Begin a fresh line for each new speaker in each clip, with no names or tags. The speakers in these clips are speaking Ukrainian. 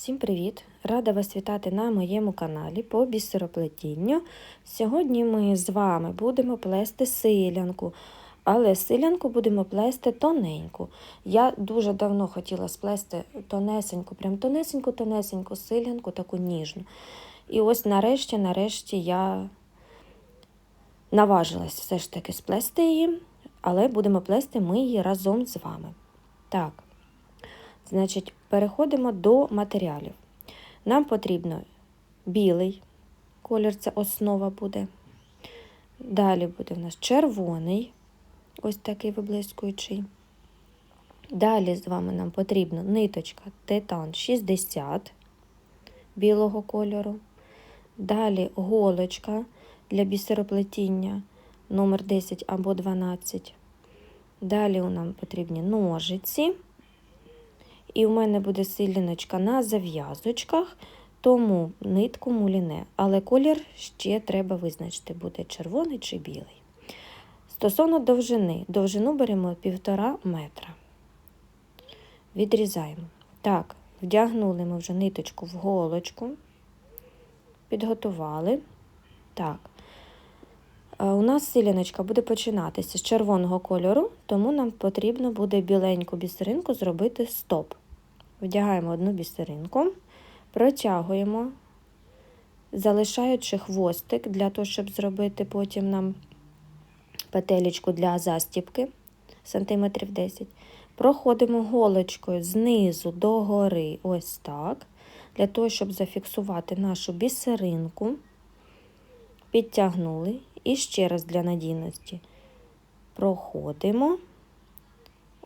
Всім привіт! Рада вас вітати на моєму каналі по бісероплетінню. Сьогодні ми з вами будемо плести силянку, але силянку будемо плести тоненьку. Я дуже давно хотіла сплести тонесеньку, прям тонесеньку-тонесеньку силянку, таку ніжну. І ось нарешті, нарешті я наважилась все ж таки сплести її, але будемо плести ми її разом з вами. Так. Значить, переходимо до матеріалів. Нам потрібно білий колір, це основа буде. Далі буде в нас червоний, ось такий виблискуючий. Далі з вами нам потрібна ниточка Титан 60 білого кольору. Далі голочка для бісероплетіння номер 10 або 12. Далі нам потрібні ножиці. І в мене буде силіночка на зав'язочках, тому нитку муліне. Але колір ще треба визначити, буде червоний чи білий. Стосовно довжини, довжину беремо 1,5 метра. Відрізаємо. Так, вдягнули ми вже ниточку в голочку, підготували. Так. У нас силяночка буде починатися з червоного кольору, тому нам потрібно буде біленьку бісеринку зробити стоп. Вдягаємо одну бісеринку, протягуємо, залишаючи хвостик для того, щоб зробити потім нам петелечку для застіпки сантиметрів 10. Проходимо голочкою знизу до гори, ось так, для того, щоб зафіксувати нашу бісеринку, підтягнули. І ще раз для надійності. Проходимо,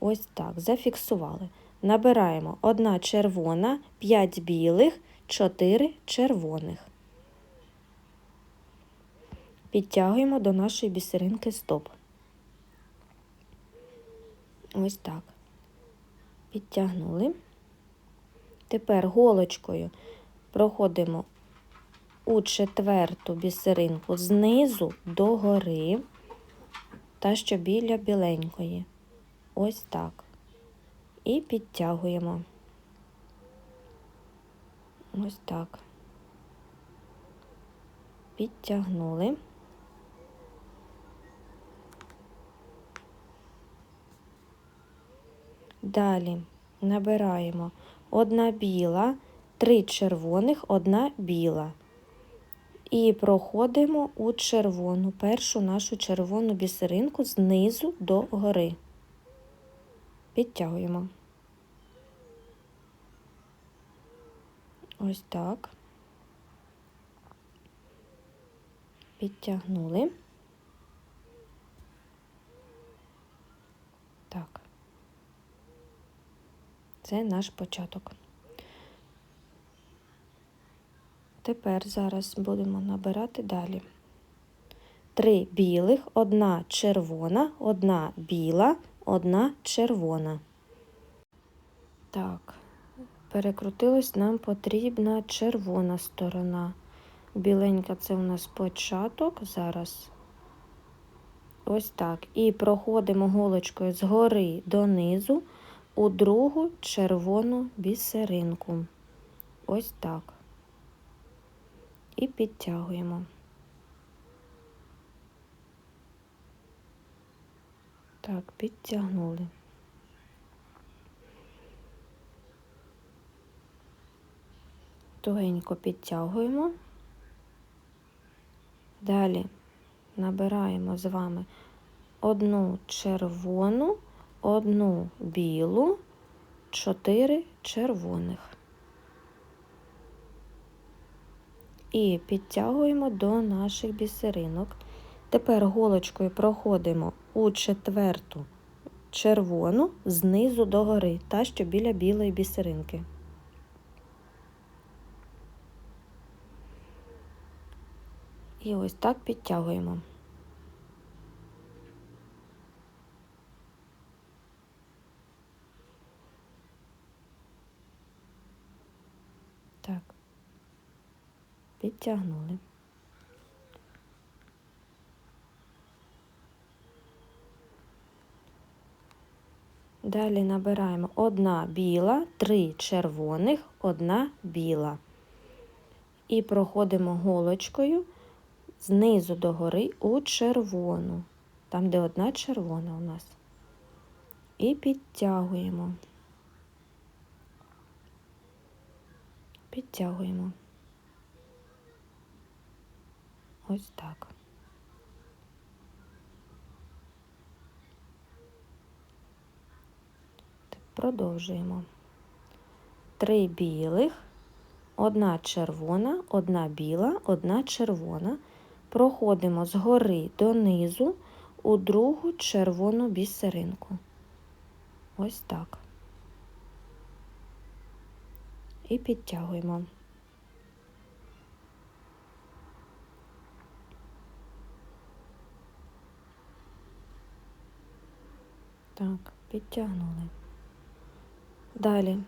ось так, зафіксували. Набираємо 1 червона, 5 білих, 4 червоних. Підтягуємо до нашої бісеринки стоп. Ось так. Підтягнули. Тепер голочкою проходимо у четверту бісеринку знизу до гори та що біля біленької. Ось так і підтягуємо. Ось так. Підтягнули. Далі набираємо одна біла, три червоних, одна біла. І проходимо у червону, першу нашу червону бісеринку знизу до гори підтягуємо. Ось так. Підтягнули. Так. Це наш початок. Тепер зараз будемо набирати далі. Три білих, одна червона, одна біла, одна червона. Так, перекрутилась, нам потрібна червона сторона. Біленька це у нас початок. Зараз ось так. І проходимо голочкою згори донизу у другу червону бісеринку. Ось так. І підтягуємо. Так, підтягнули. Тугенько підтягуємо. Далі набираємо з вами одну червону, одну білу, чотири червоних. І підтягуємо до наших бісеринок. Тепер голочкою проходимо у четверту червону знизу до гори, та що біля білої бісеринки. І ось так підтягуємо. Так, підтягнули. Далі набираємо одна біла, три червоних, одна біла. І проходимо голочкою знизу до гори у червону, там, де одна червона у нас. І підтягуємо. Підтягуємо. Ось так. Продовжуємо. Три білих, одна червона, одна біла, одна червона. Проходимо згори донизу у другу червону бісеринку. Ось так. І підтягуємо. Так, підтягнули. Далі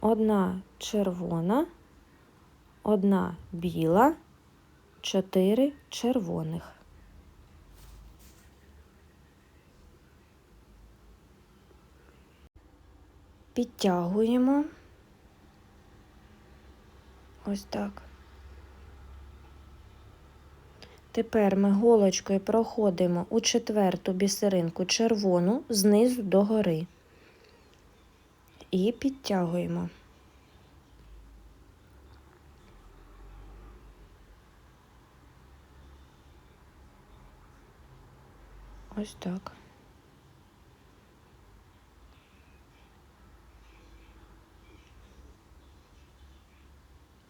одна червона, одна біла, чотири червоних. Підтягуємо ось так. Тепер ми голочкою проходимо у четверту бісеринку червону знизу до гори і підтягуємо. Ось так.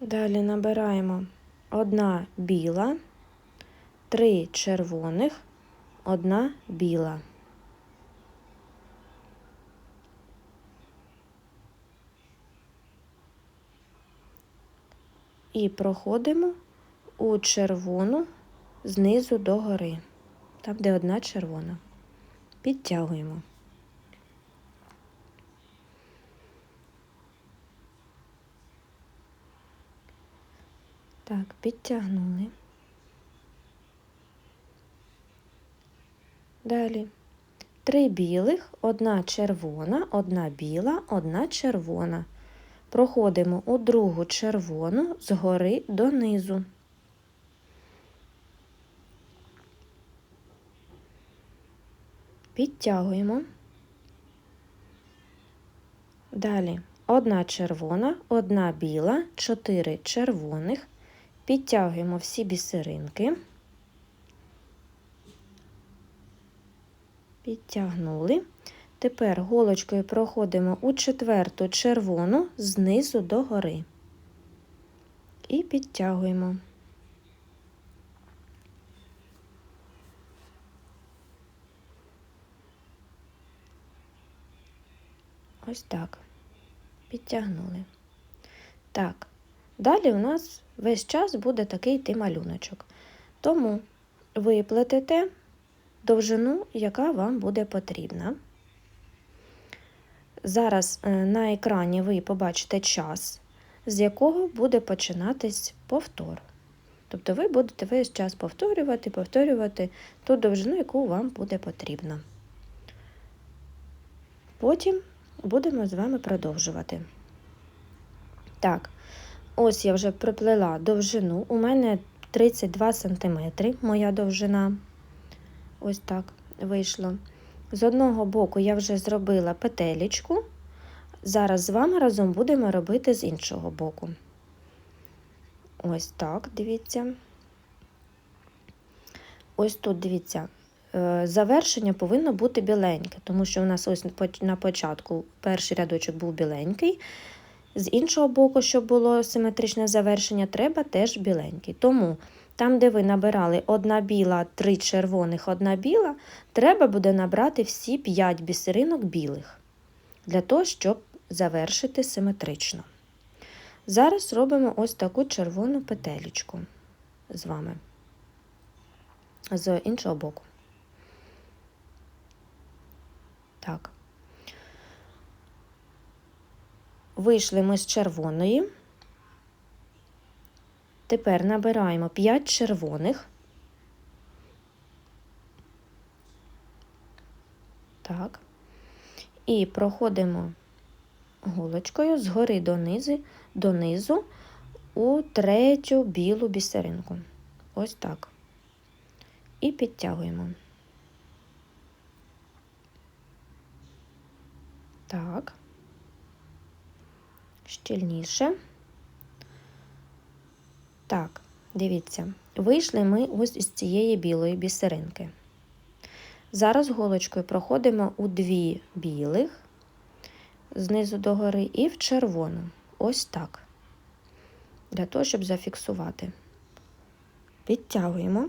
Далі набираємо одна біла, три червоних, одна біла. І проходимо у червону знизу до гори, там, де одна червона. Підтягуємо. Так, підтягнули. Далі три білих, одна червона, одна біла, одна червона. Проходимо у другу червону згори донизу. Підтягуємо. Далі одна червона, одна біла, чотири червоних. Підтягуємо всі бісеринки. Підтягнули. Тепер голочкою проходимо у четверту червону знизу до гори і підтягуємо. Ось так. Підтягнули. Так, далі у нас весь час буде такий йти малюночок. Тому виплетете довжину, яка вам буде потрібна. Зараз е, на екрані ви побачите час, з якого буде починатись повтор. Тобто ви будете весь час повторювати, повторювати ту довжину, яку вам буде потрібна. Потім будемо з вами продовжувати. Так, ось я вже приплела довжину. У мене 32 см моя довжина. Ось так вийшло. З одного боку я вже зробила петелечку. Зараз з вами разом будемо робити з іншого боку. Ось так, дивіться. Ось тут, дивіться, е, завершення повинно бути біленьке, тому що у нас ось на початку перший рядочок був біленький. З іншого боку, щоб було симетричне завершення, треба теж біленький. Тому там, де ви набирали одна біла, три червоних, одна біла, треба буде набрати всі 5 бісеринок білих, для того, щоб завершити симетрично. Зараз робимо ось таку червону петелечку з вами, з іншого боку. Так. Вийшли ми з червоної. Тепер набираємо 5 червоних. Так. І проходимо голочкою згори донизу, донизу у третю білу бісеринку. Ось так. І підтягуємо. Так. Щільніше. Так, дивіться, вийшли ми ось із цієї білої бісеринки. Зараз голочкою проходимо у дві білих, знизу догори, і в червону. Ось так. Для того, щоб зафіксувати. Підтягуємо.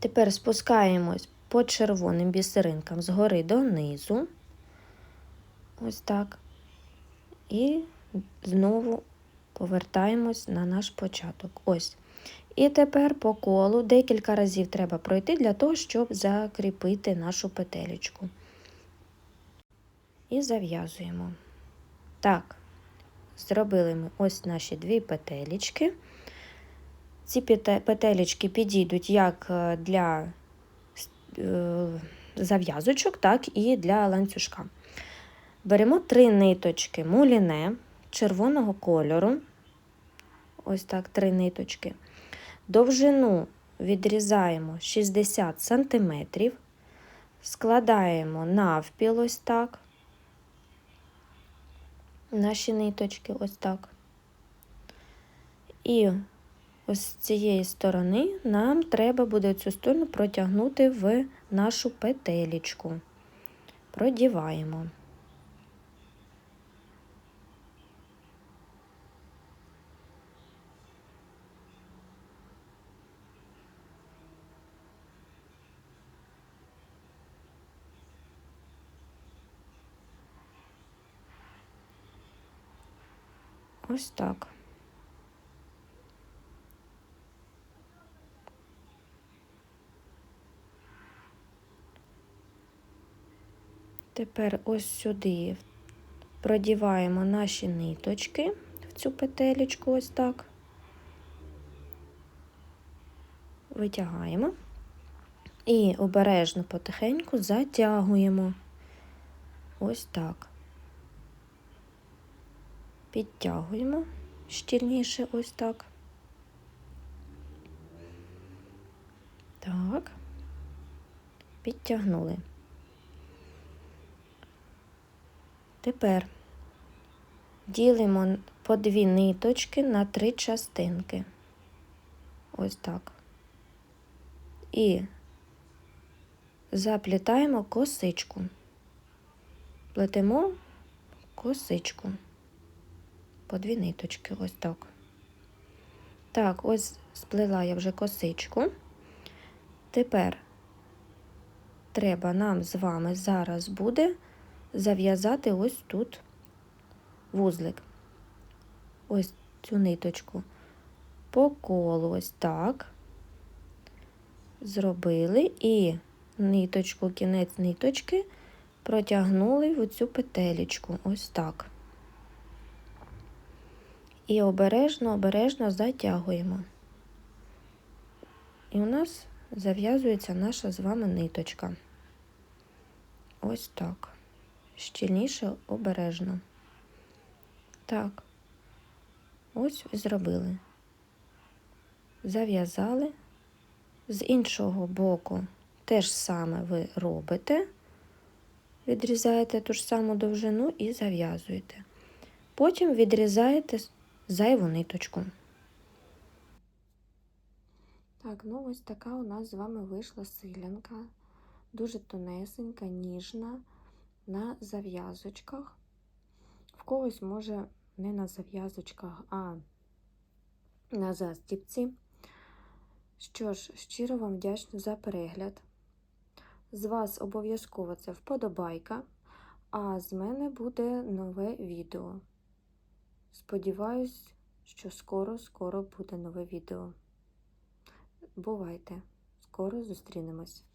Тепер спускаємось по червоним бісеринкам згори донизу. Ось так. І знову повертаємось на наш початок. Ось. І тепер по колу декілька разів треба пройти для того, щоб закріпити нашу петелечку. І зав'язуємо. Так, зробили ми ось наші дві петелечки. Ці петелечки підійдуть як для зав'язочок, так і для ланцюжка. Беремо три ниточки муліне червоного кольору. Ось так, три ниточки. Довжину відрізаємо 60 см, складаємо навпіл ось так. Наші ниточки ось так. І ось з цієї сторони нам треба буде цю сторону протягнути в нашу петелечку. Продіваємо. Ось так. Тепер ось сюди продіваємо наші ниточки в цю петелечку, ось так, витягаємо. І обережно потихеньку затягуємо. Ось так підтягуємо щільніше ось так. Так, підтягнули. Тепер ділимо по дві ниточки на три частинки. Ось так. І заплітаємо косичку. Плетемо косичку по дві ниточки, ось так. Так, ось сплела я вже косичку. Тепер треба нам з вами зараз буде зав'язати ось тут вузлик. Ось цю ниточку. По колу ось так. Зробили і ниточку, кінець ниточки протягнули в цю петелечку. Ось так. І обережно, обережно затягуємо. І у нас зав'язується наша з вами ниточка. Ось так. Щільніше обережно. Так, ось і зробили. Зав'язали. З іншого боку те ж саме ви робите, відрізаєте ту ж саму довжину і зав'язуєте. Потім відрізаєте зайву ниточку. Так, ну ось така у нас з вами вийшла силянка, дуже тонесенька, ніжна, на зав'язочках. В когось, може, не на зав'язочках, а на застіпці. Що ж, щиро вам вдячна за перегляд. З вас обов'язково це вподобайка, а з мене буде нове відео. Сподіваюсь, що скоро-скоро буде нове відео. Бувайте! Скоро зустрінемось!